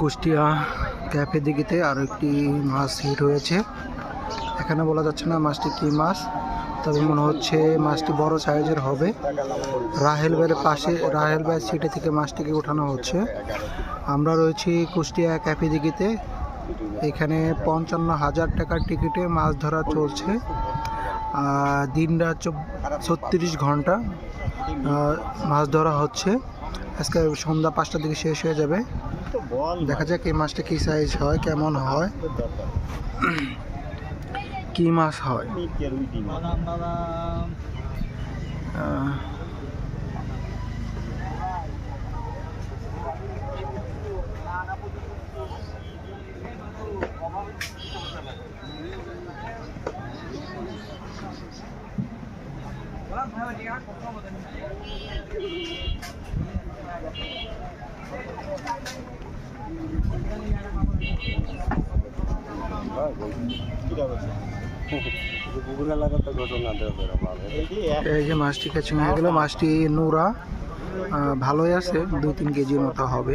Kushtia cafe দিঘিতে আরও একটি মাছ হিট হয়েছে। এখানে বলা যাচ্ছে না মাছটি কী মাছ, তবে মনে হচ্ছে মাছটি বড় সাইজের হবে। রাহেল ভাইয়ের পাশে, রাহেল ভাইয়ের সিটে থেকে মাছটিকে ওঠানো হচ্ছে। আমরা রয়েছি কুষ্টিয়া ক্যাফে দিঘিতে। এখানে পঞ্চান্ন হাজার টাকার টিকিটে মাছ ধরা চলছে। দিন রাত ছত্রিশ ঘণ্টা মাছ ধরা হচ্ছে। আজকে সন্ধ্যা পাঁচটার দিকে শেষ হয়ে যাবে। দেখা যাক এই মাছটা কী সাইজ হয়, কেমন হয়। কি মাছ হয়? এই যে মাছটি কাছে হয়ে গেল। মাছটি নোরা ভালোই আছে দুই তিন কেজির মতো হবে।